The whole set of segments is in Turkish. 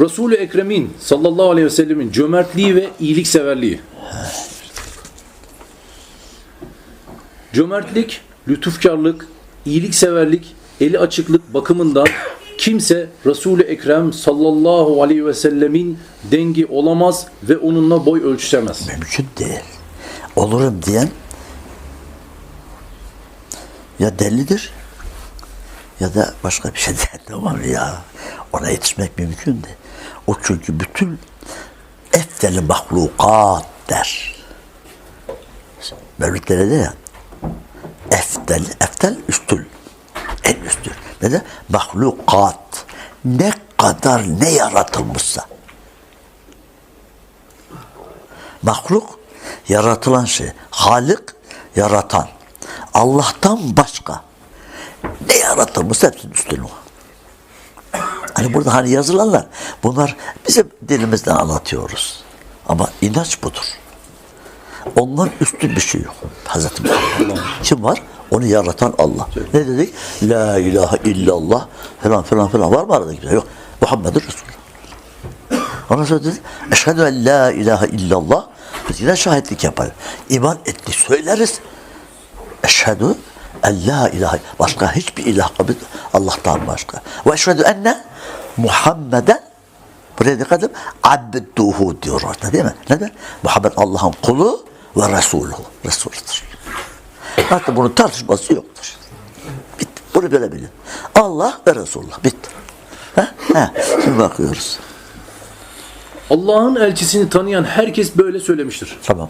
Resul-i Ekrem'in sallallahu aleyhi ve sellemin cömertliği ve iyilikseverliği. Cömertlik, lütufkarlık, iyilikseverlik, eli açıklık bakımından kimse Resul-i Ekrem sallallahu aleyhi ve sellemin dengi olamaz ve onunla boy ölçüşemez. Mümkün değil. Olurum diyen ya delidir ya da başka bir şey der. Tamam ya. Ona yetişmek mümkün değil. O çünkü bütün efteli mahlukat der. Mevlütlere de ya eftel, eftel üstül. En üstül. Ne de? Mahlukat. Ne kadar ne yaratılmışsa. Mahluk yaratılan şey. Halik yaratan. Allah'tan başka ne yaratılmışsa hepsinin üstün o. Hani burada hani yazılanlar bunlar bizim dilimizden anlatıyoruz. Ama inanç budur. Ondan üstün bir şey yok. Hazreti Muhammed. Kim var? Onu yaratan Allah. Ne dedik? La ilahe illallah falan falan falan. Var mı arada kimse? Yok. Muhammedur Resulullah. Ondan sonra dedi, eşhedü en la ilahe illallah. Biz yine şahitlik yaparız. İman ettik, söyleriz. Eşhedü en la ilahe. Başka hiçbir ilah kabul Allah'tan başka. Ve eşhedü enne Muhammeden Buraya dikkat edin. Abduhu diyor orada değil mi? Neden? Muhammed Allah'ın kulu ve Resulü. Resulüdür. Hatta bunun tartışması yoktur. Bitti. Bunu böyle bilin. Allah ve Resulullah. Bitti. Ha? Ha. Şimdi bakıyoruz. Allah'ın elçisini tanıyan herkes böyle söylemiştir. Tamam.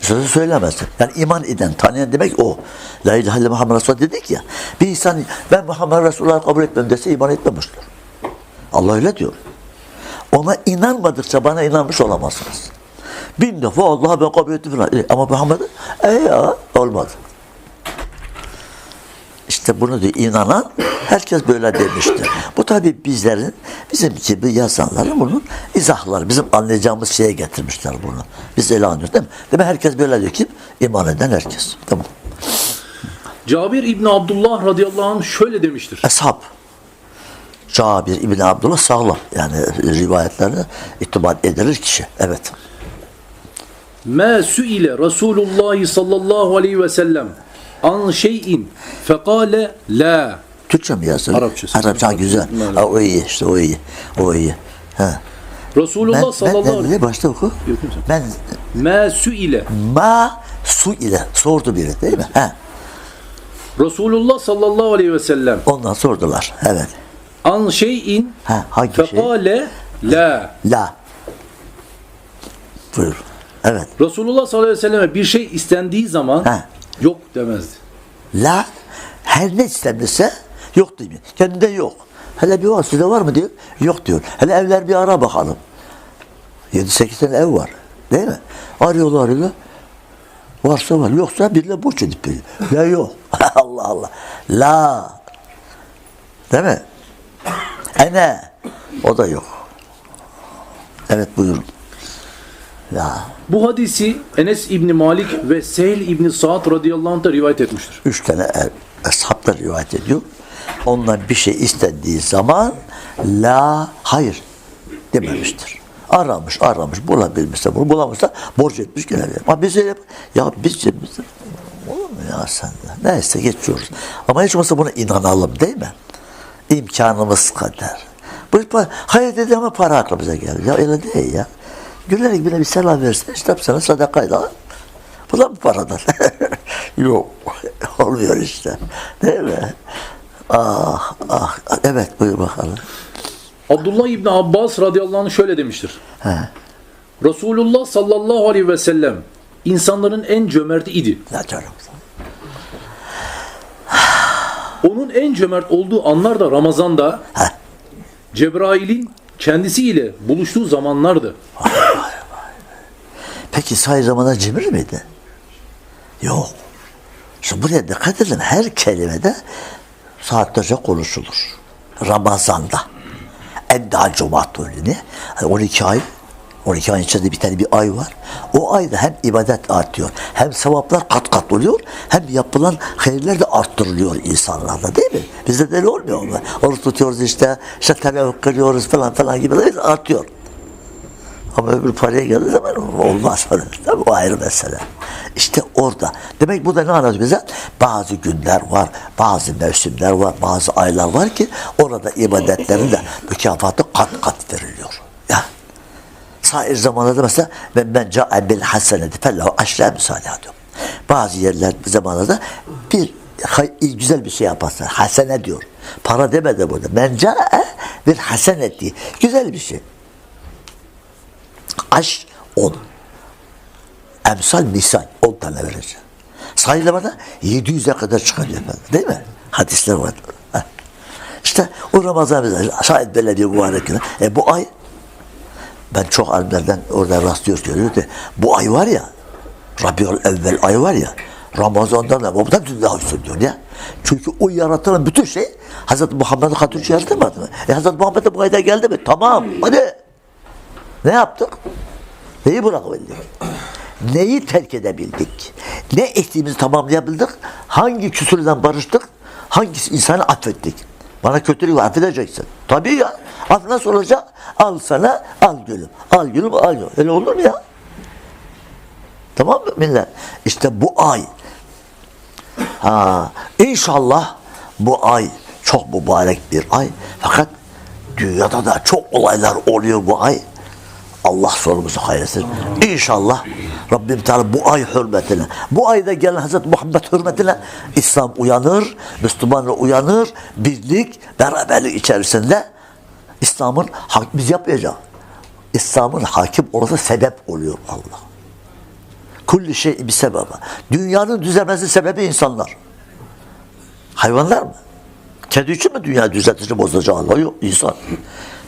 Sözü söylemezsin. Yani iman eden, tanıyan demek o. La ilahe illallah Muhammed Resulullah dedik ya. Bir insan ben Muhammed Resulullah'ı kabul etmem dese iman etmemiştir. Allah öyle diyor. Ona inanmadıkça bana inanmış olamazsınız. Bin defa Allah'a ben kabul ettim falan. E, ama Muhammed'e e ya olmadı. İşte bunu diyor inanan herkes böyle demiştir. Bu tabi bizlerin, bizim gibi yazanların bunun izahları, bizim anlayacağımız şeye getirmişler bunu. Biz ele alıyoruz değil mi? Demek herkes böyle diyor ki iman eden herkes. Tamam. Cabir İbni Abdullah radıyallahu anh şöyle demiştir. Eshab. Cabir İbni Abdullah sağlam. Yani rivayetlerine itibar edilir kişi. Evet. Ma suile Resulullah sallallahu aleyhi ve sellem an şeyin fekale la. Türkçe mi yazıyor? Arapçası. Arapça güzel. Ha, o iyi işte o iyi. O iyi. Ha. Resulullah Ben, sallallahu aleyhi ne başta oku. Yok. Ben Ma suile ma su ile sordu biri değil mi? Ha. Resulullah sallallahu aleyhi ve sellem Ondan sordular. Evet. An şeyin Ha, hangi şey? fekale la. La. Buyur. Evet. Resulullah sallallahu aleyhi ve selleme bir şey istendiği zaman Ha. yok demezdi. La her ne istenirse yok mi? Kendinde yok. Hele bir var sizde var mı diyor. Yok diyor. Hele evler bir ara bakalım. 7-8 tane ev var. Değil mi? Arıyorlar arıyorlar. Varsa var. Yoksa biriyle boş edip veriyor. Ya yok. Allah Allah. La. Değil mi? Ene. O da yok. Evet buyurun. La. Bu hadisi Enes İbni Malik ve Sehl İbni Sa'd radıyallahu anh da rivayet etmiştir. üç tane er, eshaplar rivayet ediyor. Ondan bir şey istendiği zaman la hayır dememiştir. Aramış aramış bulabilmişse bunu bulamışsa borç etmiş gene. Ama biz öyle ya biz cebimizde olur mu ya sen de? Neyse geçiyoruz. Ama hiç olmazsa buna inanalım değil mi? İmkanımız kadar. Bu hayır dedi ama para aklımıza geldi. Ya öyle değil ya. Gülerek bile bir selam versin. İşte sana sadakayla bu da mı paradan? Yok. Olmuyor işte. Değil mi? Ah, ah. Evet buyur bakalım. Abdullah İbni Abbas radıyallahu anh şöyle demiştir. He. Resulullah sallallahu aleyhi ve sellem insanların en cömerti idi. Ya canım. Onun en cömert olduğu anlar da Ramazan'da. Cebrail'in kendisiyle buluştuğu zamanlardı. Peki say Ramazan cimri miydi? Yok. Şimdi buraya dikkat edin. Her kelimede saatlerce konuşulur. Ramazan'da. En daha. Yani 12 ay 12 ayın içinde bir tane bir ay var. O ayda hem ibadet artıyor, hem sevaplar kat kat oluyor, hem yapılan hayırlar da arttırılıyor insanlarda değil mi? Bizde de öyle olmuyor mu? Oruç tutuyoruz işte, işte teravih kılıyoruz falan falan gibi de artıyor. Ama öbür paraya geldiği zaman olmaz. Tabii o ayrı mesele. İşte orada. Demek bu da ne anlatıyor bize? Bazı günler var, bazı mevsimler var, bazı aylar var ki orada ibadetlerin de mükafatı kat kat veriliyor. Sair zamanlarda mesela ben ben ca'e bil haseneti fellahu aşra misali diyor. Bazı yerler zamanlarda bir güzel bir şey yaparsan hasene diyor. Para demedi burada. Men ca'e bil haseneti. Güzel bir şey. Aş on. Emsal misal on tane vereceğim. Sayılamada 700'e kadar çıkıyor efendim. Değil mi? Hadisler var. İşte o Ramazan bize şayet böyle bir mübarek gün. E bu ay ben çok alimlerden orada rastlıyoruz görüyoruz ki bu ay var ya Rabiul evvel ay var ya Ramazan'dan da bu da daha üstün diyor ya. Çünkü o yaratılan bütün şey Hz. Muhammed'in hatırı yaratamadı mı? E Hz. Muhammed de bu ayda geldi mi? Tamam. Hadi. Ne yaptık? Neyi bırakabildik? Neyi terk edebildik? Ne ettiğimizi tamamlayabildik? Hangi küsürden barıştık? Hangisi insanı affettik? Bana kötülük affedeceksin. Tabii ya. Af nasıl olacak? Al sana, al gülüm. Al gülüm, al gülüm. Öyle olur mu ya? Tamam mı millet? İşte bu ay. Ha, inşallah bu ay çok mübarek bir ay. Fakat dünyada da çok olaylar oluyor bu ay. Allah sonumuzu hayretsin. İnşallah Rabbim Teala bu ay hürmetine, bu ayda gelen Hazreti Muhammed hürmetine İslam uyanır, Müslümanlar uyanır, birlik, beraberlik içerisinde İslam'ın biz yapmayacağız. İslam'ın hakim orası sebep oluyor Allah. Kulli şey bir sebebe. Dünyanın düzelmesi sebebi insanlar. Hayvanlar mı? Kedi için mi dünya düzeltici bozacak Allah? Yok insan.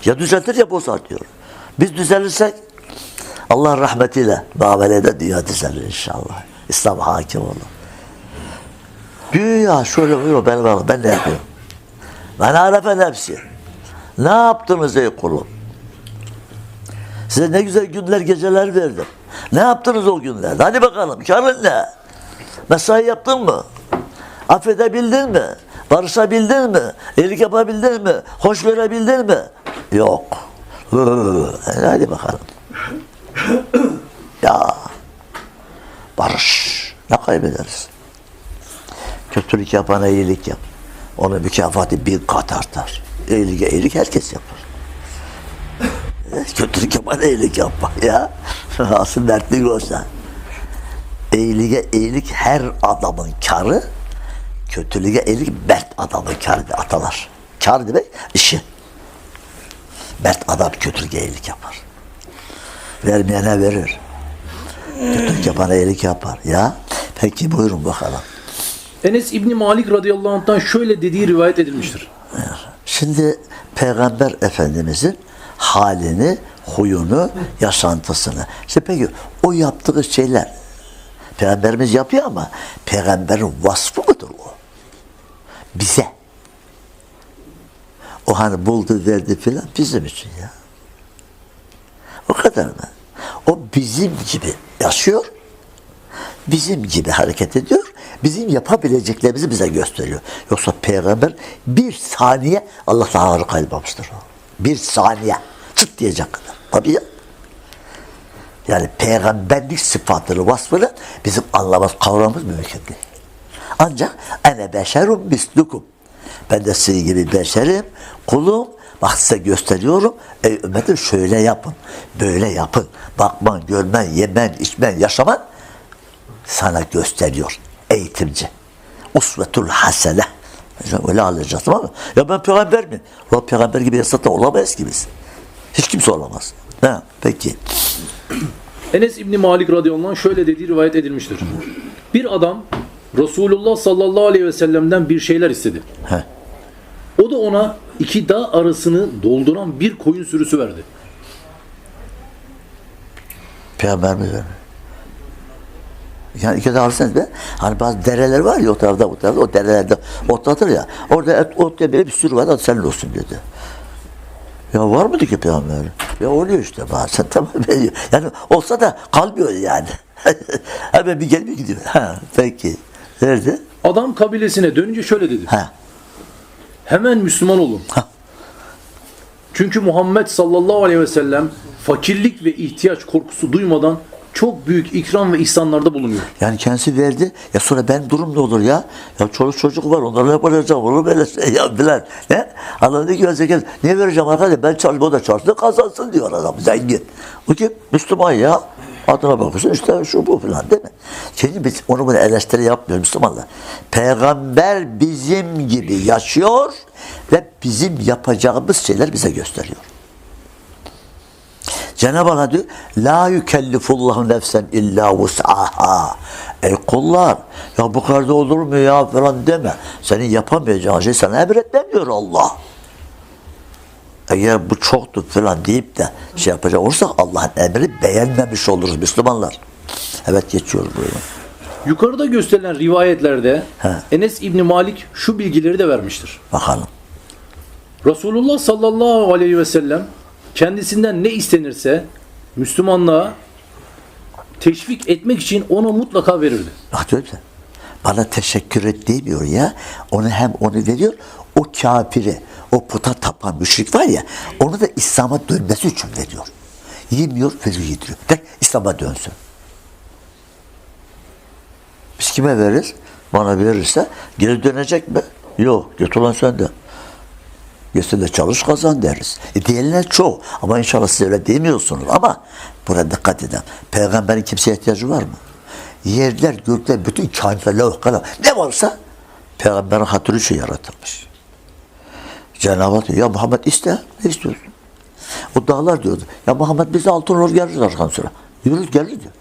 Ya düzeltir ya bozar diyor. Biz düzelirsek Allah rahmetiyle muamelede dünya düzelir inşallah. İslam hakim olur. Dünya şöyle buyuruyor ben, ben, ben ne yapıyorum? Ben arefe nefsi. Ne yaptınız ey kulum? Size ne güzel günler geceler verdim. Ne yaptınız o günlerde? Hadi bakalım karın ne? Mesai yaptın mı? Affedebildin mi? Barışabildin mi? İyilik yapabildin mi? Hoş görebildin mi? Yok. Hadi bakalım. ya barış. Ne kaybederiz? Kötülük yapana iyilik yap. Onun mükafatı bir kat artar. İyilik, iyilik herkes yapar. Kötülük yapana iyilik yapma ya. Asıl dertlik olsa. İyiliğe iyilik her adamın karı, kötülüğe iyilik mert adamın karı atalar. Kar demek işi. Mert adam kötülüğe iyilik yapar. Vermeyene verir. Kötülük yapana iyilik yapar. Ya peki buyurun bakalım. Enes İbni Malik radıyallahu anh'tan şöyle dediği rivayet edilmiştir. Şimdi Peygamber Efendimizin halini, huyunu, yaşantısını. İşte peki o yaptığı şeyler Peygamberimiz yapıyor ama peygamberin vasfı mıdır o? Bize. O hani buldu verdi filan bizim için ya. O kadar mı? O bizim gibi yaşıyor. Bizim gibi hareket ediyor. Bizim yapabileceklerimizi bize gösteriyor. Yoksa peygamber bir saniye Allah'tan ağrı kaybolmamıştır. o. Bir saniye. Çıt diyecek kadar. Tabii ya. Yani peygamberlik sıfatını, vasfını bizim anlamamız, kavramamız mümkün değil. Ancak ene beşerum mislukum. Ben de sizin gibi beşerim, kulum. Bak size gösteriyorum. Ey ümmetim şöyle yapın, böyle yapın. Bakman, görmen, yemen, içmen, yaşaman sana gösteriyor. Eğitimci. Usvetul hasene. Öyle alacağız tamam mı? Ya ben peygamber mi? Ulan peygamber gibi yasada olamayız ki biz. Hiç kimse olamaz. Ha, peki. Enes İbni Malik radıyallahu anh şöyle dediği rivayet edilmiştir. Bir adam Resulullah sallallahu aleyhi ve sellem'den bir şeyler istedi. Heh. O da ona iki dağ arasını dolduran bir koyun sürüsü verdi. Peygamberimiz vermiyor. Yani iki de alırsanız be, hani bazı dereler var ya o tarafta bu tarafta, o derelerde otlatır ya, orada et, ot diye bir sürü var, hadi senin olsun dedi. Ya var mıydı ki peygamber? Ya oluyor işte bazen tamam. Yani olsa da kalmıyor yani. Hemen bir gelip gidiyor. Ha, peki. Nerede? Adam kabilesine dönünce şöyle dedi. Ha. Hemen Müslüman olun. Ha. Çünkü Muhammed sallallahu aleyhi ve sellem fakirlik ve ihtiyaç korkusu duymadan çok büyük ikram ve ihsanlarda bulunuyor. Yani kendisi verdi. Ya sonra ben durum ne olur ya? Ya çoluk çocuk var onlara ne yapacağım? Olur böyle şey ya bilen. Ne? Adam diyor ki zekat niye vereceğim arkadaşlar? Ben çalışayım o da çalışsın kazansın diyor adam zengin. O kim? Müslüman ya. Adına bakıyorsun işte şu bu falan değil mi? Şimdi biz onu bunu eleştiri yapmıyoruz Müslümanlar. Peygamber bizim gibi yaşıyor ve bizim yapacağımız şeyler bize gösteriyor. Cenab-ı Allah diyor La yükellifullahu nefsen illa vus'aha Ey kullar ya bu kadar da olur mu ya falan deme. Senin yapamayacağın şey sana emretmem diyor Allah. Eğer bu çoktur falan deyip de şey yapacak olursak Allah'ın emri beğenmemiş oluruz Müslümanlar. Evet geçiyoruz buyurun. Yukarıda gösterilen rivayetlerde He. Enes İbni Malik şu bilgileri de vermiştir. Bakalım. Resulullah sallallahu aleyhi ve sellem kendisinden ne istenirse Müslümanlığa teşvik etmek için ona mutlaka verirdi. Bak diyor bana teşekkür et demiyor ya. Onu hem onu veriyor, o kafiri, o puta tapan müşrik var ya, onu da İslam'a dönmesi için veriyor. Yemiyor, veriyor, yediriyor. De İslam'a dönsün. Biz kime veririz? Bana verirse geri dönecek mi? Yok, götür lan sen de. Gitsin de çalış kazan deriz. E diyenler çok. Ama inşallah siz öyle demiyorsunuz. Ama buna dikkat edin. Peygamberin kimseye ihtiyacı var mı? Yerler, gökler, bütün kainatlar, levh, kalem, ne varsa peygamberin hatırı için yaratılmış. Cenab-ı Hak diyor, ya Muhammed iste, ne istiyorsun? O dağlar diyordu, ya Muhammed bize altın olur geliriz arkadan sonra. Yürür gelir diyor.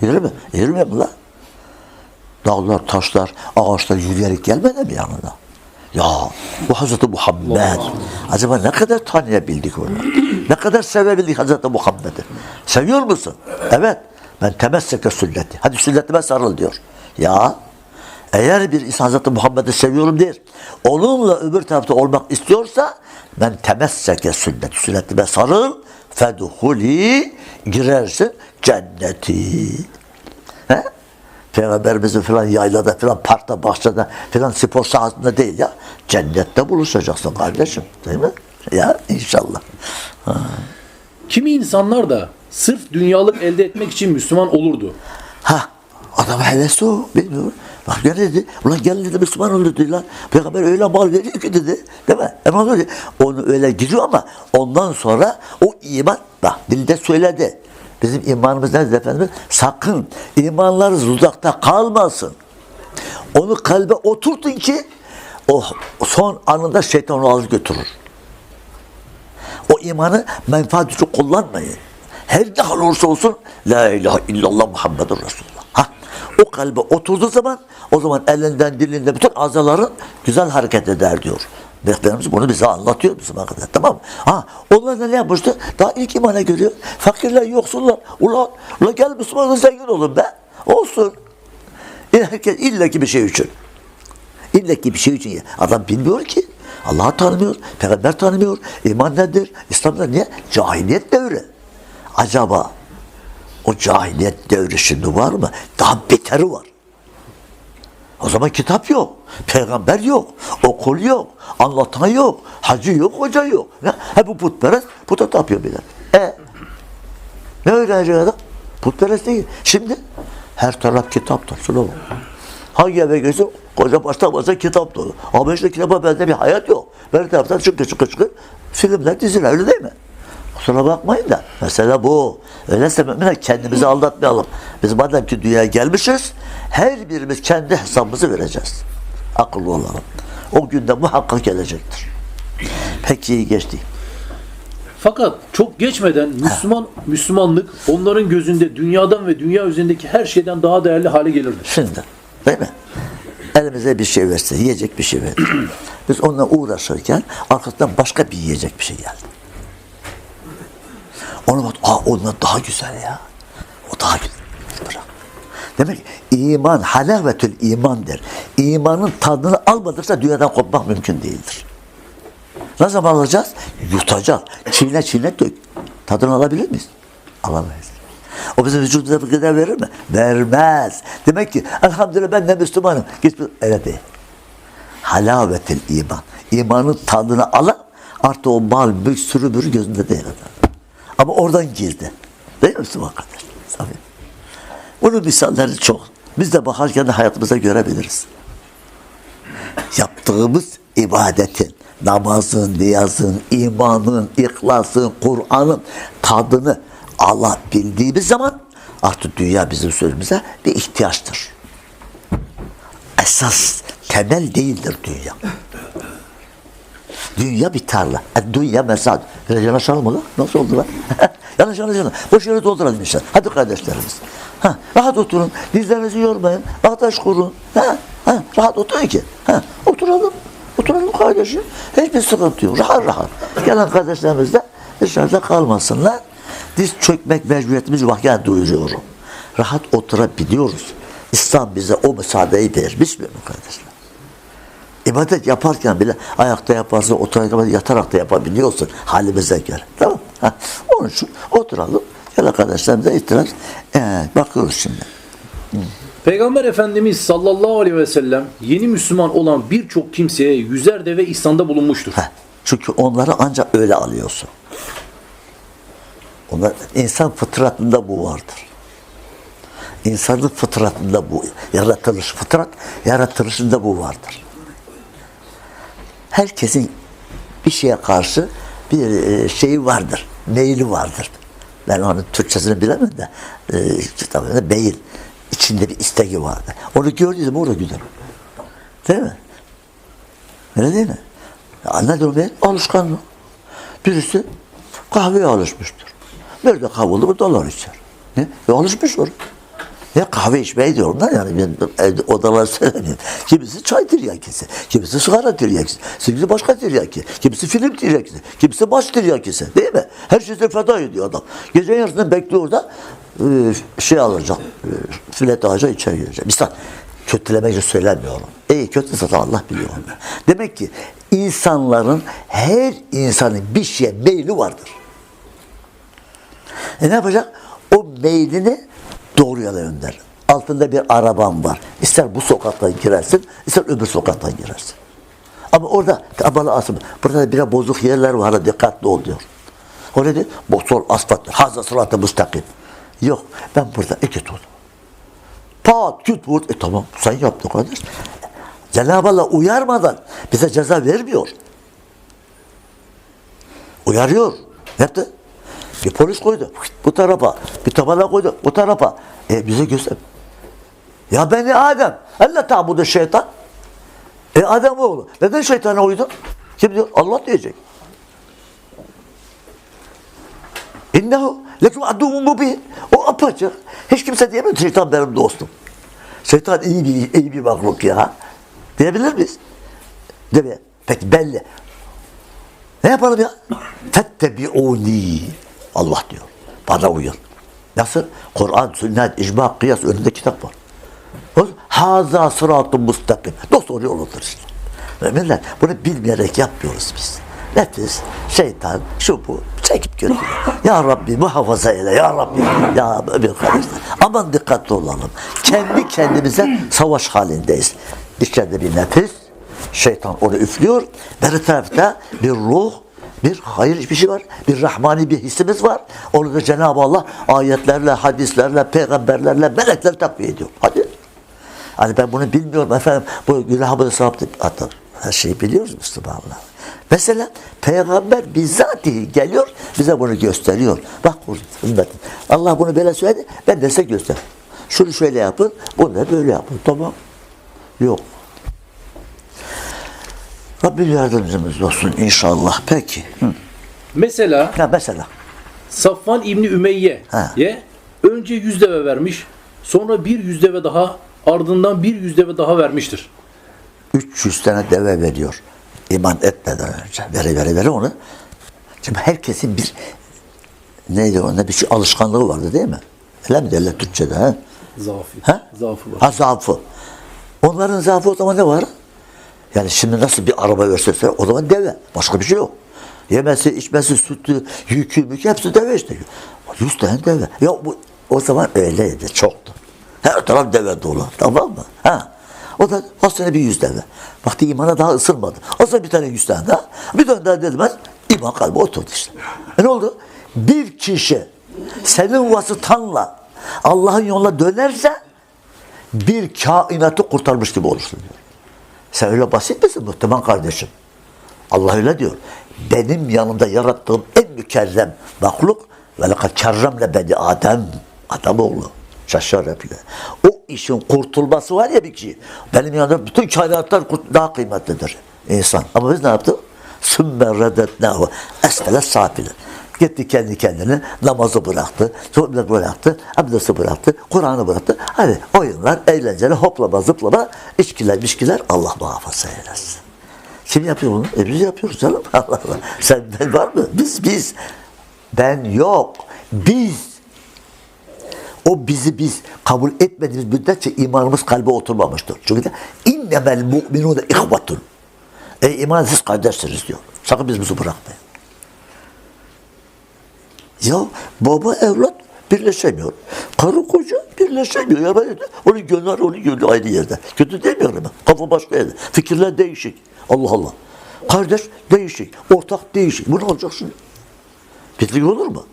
Yürür mü? Yürümüyor mu lan? Dağlar, taşlar, ağaçlar yürüyerek gelmedi mi yanına? Ya bu Hazreti Muhammed. Acaba ne kadar tanıyabildik onu? ne kadar sevebildik Hazreti Muhammed'i? Seviyor musun? Evet. Ben temesseke sünneti. Hadi sünnetime sarıl diyor. Ya eğer bir insan Hazreti Muhammed'i seviyorum der. Onunla öbür tarafta olmak istiyorsa ben temesseke sünneti. Sünnetime sarıl. Fedhuli girersin cenneti. He? Peygamberimizin falan yaylada falan parkta bahçede falan spor sahasında değil ya. Cennette buluşacaksın kardeşim. Değil mi? Ya inşallah. Kimi insanlar da sırf dünyalık elde etmek için Müslüman olurdu. Ha adam hevesi o. Bilmiyorum. Bak ne dedi? Ulan gel dedi Müslüman ol dedi lan. Peygamber öyle mal veriyor ki dedi. Değil mi? Hemen öyle. Onu öyle giriyor ama ondan sonra o iman bak dilde söyledi. Bizim imanımız nedir efendim? Sakın imanlarınız uzakta kalmasın. Onu kalbe oturtun ki o son anında şeytan onu alır götürür. O imanı menfaat için kullanmayın. Her ne hal olursa olsun La ilahe illallah Muhammedur Resulullah. O kalbe oturduğu zaman o zaman elinden dilinden bütün azaların güzel hareket eder diyor. Peygamberimiz bunu bize anlatıyor bizim arkadaşlar. Tamam mı? Ha, onlar da ne yapmıştı? Daha ilk imana görüyor. Fakirler, yoksullar. Ulan, ulan gel Müslümanın zengin olun be. Olsun. Herkes illa ki bir şey için. İlla ki bir şey için. ya. Adam bilmiyor ki. Allah'ı tanımıyor, peygamber tanımıyor. İman nedir? İslam nedir? Niye? Cahiliyet devri. Acaba o cahiliyet devri şimdi var mı? Daha beteri var. O zaman kitap yok, peygamber yok, okul yok, anlatan yok, hacı yok, hoca yok. Ne? Ha bu putperest, puta tapıyor bile. E ne öğrenecek adam? Putperest değil. Şimdi her taraf. Şuna bak. Hangi eve girsin koca başta başta kitap dolu. Ama işte kitaba bende bir hayat yok. Her taraftan çıkı çıkı çıkı filmler diziler öyle değil mi? Kusura bakmayın da mesela bu. Öyleyse müminler kendimizi aldatmayalım. Biz madem ki dünyaya gelmişiz her birimiz kendi hesabımızı vereceğiz. Akıllı olalım. O günde muhakkak gelecektir. Peki iyi geçti. Fakat çok geçmeden Müslüman Müslümanlık onların gözünde dünyadan ve dünya üzerindeki her şeyden daha değerli hale gelirdi. Şimdi değil mi? Elimize bir şey verse, yiyecek bir şey verdi. Biz onunla uğraşırken arkasından başka bir yiyecek bir şey geldi. Ona bak, aa ondan daha güzel ya. O daha güzel. Bırak. Demek iman, halavetül iman der. İmanın tadını almadıkça dünyadan kopmak mümkün değildir. Ne zaman alacağız? Yutacağız. Çiğne çiğne dök. Tadını alabilir miyiz? Alamayız. O bizim vücudumuza bir gıda verir mi? Vermez. Demek ki elhamdülillah ben de Müslümanım. Git öyle değil. Halavetil iman. İmanın tadını alan artık o mal, mülk, sürü bürü gözünde değil adam. Ama oradan girdi. Değil mi Müslüman kardeş? Tabii. Bunun misalleri çok. Biz de bakarken de hayatımıza görebiliriz. Yaptığımız ibadetin, namazın, niyazın, imanın, ihlasın, Kur'an'ın tadını alabildiğimiz zaman artık dünya bizim sözümüze bir ihtiyaçtır. Esas, temel değildir dünya. Dünya bir tarla. E, dünya mesad. Böyle yanaşalım mı lan? Nasıl oldu lan? yanlış anlaşılma. Boş yere dolduralım inşallah. Hadi kardeşlerimiz. Ha, rahat oturun. Dizlerinizi yormayın. Bağdaş kurun. Ha, ha, rahat oturun ki. Ha, oturalım. Oturalım kardeşim. Hiçbir sıkıntı yok. Rahat rahat. Gelen kardeşlerimiz de dışarıda kalmasınlar. Diz çökmek mecburiyetimiz var. Yani duyuruyorum. Rahat oturabiliyoruz. İslam bize o müsaadeyi vermiş mi kardeşler? İbadet yaparken bile ayakta yaparsın, oturarak yatarak da yapabiliyorsun halimize göre. Tamam ha. Onun için oturalım. Gel arkadaşlarımıza itiraz. Evet, bakıyoruz şimdi. Peygamber Efendimiz sallallahu aleyhi ve sellem yeni Müslüman olan birçok kimseye yüzer deve ihsanda bulunmuştur. Ha. Çünkü onları ancak öyle alıyorsun. Onlar, insan fıtratında bu vardır. İnsanın fıtratında bu, yaratılış fıtrat, yaratılışında bu vardır. Herkesin bir şeye karşı bir e, şeyi vardır, meyli vardır. Ben onun Türkçesini bilemem de, e, kitabında beyil, içinde bir istegi vardır. Onu gördüğüm orada giderim. Değil mi? Öyle değil mi? O be? Alışkanlık. Birisi kahveye alışmıştır. Bir de kahve oldu mu dolar içer. Ne? E alışmış olur. Ya kahve içmeyi diyorum da yani ben evde odalar söylemiyorum. Kimisi çay tiryakisi, kimisi sigara tiryakisi, kimisi başka tiryaki, kimisi film tiryakisi, kimisi baş tiryakisi değil mi? Her şeyse feda ediyor adam. Gece yarısında bekliyor orada e, şey alacak, e, filet ağaca içeri girecek. Misal kötülemek için söylemiyorum. İyi kötü zaten Allah biliyor onu. Demek ki insanların her insanın bir şeye meyli vardır. E ne yapacak? O meylini doğru yola gönder. Altında bir araban var. İster bu sokaktan girersin, ister öbür sokaktan girersin. Ama orada kabalı asım. Burada da biraz bozuk yerler var. Dikkatli ol diyor. O ne diyor? Sol asfalt. Hazır sıratı müstakim. Yok. Ben burada iki tut. Pat küt vur. E tamam sen yaptın kardeş. Cenab-ı Allah uyarmadan bize ceza vermiyor. Uyarıyor. Ne yaptı? Bir polis koydu. Bu tarafa. Bir tabela koydu. Bu tarafa. E bize göster. Ya beni Adem. Allah tabudu şeytan. E Adem oğlu. Neden şeytana uydun? Kim diyor? Allah diyecek. İnnehu lekum adumun mubin. O apaçık. Hiç kimse diyemez şeytan benim dostum. Şeytan iyi bir, iyi bir mahluk ya. Diyebilir miyiz? Değil mi? Peki belli. Ne yapalım ya? Fettebi'uni. Allah diyor. Bana uyun. Nasıl? Kur'an, sünnet, icma, kıyas önünde kitap var. Haza sıratun mustakim. Dost doğru yoludur işte. Müminler bunu bilmeyerek yapmıyoruz biz. Nefis, şeytan, şu bu çekip götürüyor. ya Rabbi muhafaza eyle, ya Rabbi. Ya mümin kardeşler. Aman dikkatli olalım. Kendi kendimize savaş halindeyiz. İçeride bir nefis, şeytan onu üflüyor. Beri tarafta bir ruh, bir hayır bir şey var. Bir rahmani bir hissimiz var. Onu da Cenab-ı Allah ayetlerle, hadislerle, peygamberlerle, melekler takviye ediyor. Hadi. Hani ben bunu bilmiyorum efendim. Bu günahımı saptı. Hatta her şeyi biliyoruz Müslümanlar. Mesela peygamber bizzatihi geliyor bize bunu gösteriyor. Bak bu ümmetin. Allah bunu böyle söyledi. Ben de size göster. Şunu şöyle yapın. Bunu da böyle yapın. Tamam. Yok. Rabbim yardımcımız olsun inşallah. Peki. Hı. Mesela Ya mesela. Safvan İbni Ümeyye'ye önce yüz deve vermiş, sonra bir yüz deve daha, ardından bir yüz deve daha vermiştir. 300 tane deve veriyor. İman etmeden önce. Vere vere vere onu. Şimdi herkesin bir neydi o ne bir şey alışkanlığı vardı değil mi? Öyle mi derler Türkçe'de? Ha? Zaafı. Ha? Zaafı var. Ha zaafı. Onların zaafı o zaman ne var? Yani şimdi nasıl bir araba verseler o zaman deve. Başka bir şey yok. Yemesi, içmesi, sütü, yükü, mükü hepsi deve işte. 100 tane deve. Ya bu o zaman öyleydi, çoktu. Her taraf deve dolu. Tamam mı? Ha. O da o sene bir yüz deve. Baktı imana daha ısınmadı. O zaman bir tane yüz tane daha. Bir tane daha dedim ben. İman kalbi oturdu işte. E ne oldu? Bir kişi senin vasıtanla Allah'ın yoluna dönerse bir kainatı kurtarmış gibi olursun diyor. Sen öyle basit misin muhtemelen kardeşim? Allah öyle diyor. Benim yanımda yarattığım en mükerrem mahluk ve lekad kerremle beni Adem. Adam oğlu. Şaşar yapıyor. O işin kurtulması var ya bir kişi. Benim yanımda bütün kainatlar daha kıymetlidir. insan. Ama biz ne yaptık? Sümme reddetnahu esfele safile. Gitti kendi kendine namazı bıraktı, sonra bıraktı, abdesti bıraktı, Kur'an'ı bıraktı. Hadi oyunlar, eğlenceli, hoplama, zıplama, içkiler, mişkiler Allah muhafaza eylesin. Kim yapıyor bunu? E biz yapıyoruz canım. Allah Allah. Sen ben var mı? Biz biz. Ben yok. Biz. O bizi biz kabul etmediğimiz müddetçe imanımız kalbe oturmamıştır. Çünkü de innemel mu'minune ihvatun. Ey iman siz kardeşsiniz diyor. Sakın biz bizi bırakmayın. Ya baba evlat birleşemiyor. Karı koca birleşemiyor. Ya ben onun gönlü onun gönlü aynı yerde. Kötü demiyorum ben. Kafa başka yerde. Fikirler değişik. Allah Allah. Kardeş değişik. Ortak değişik. Bu ne olacak şimdi? Birlik olur mu?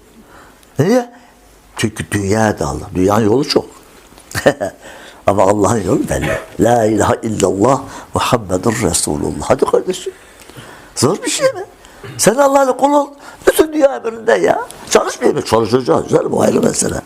Niye? Çünkü dünya da Allah. Dünyanın yolu çok. Ama Allah'ın yolu belli. La ilahe illallah Muhammedun Resulullah. Hadi kardeşim. Zor bir şey mi? Sen Allah'la kul ol. Bütün dünya emrinde ya. Çalışmıyor mu? Çalışacağız. Canım o ayrı mesele.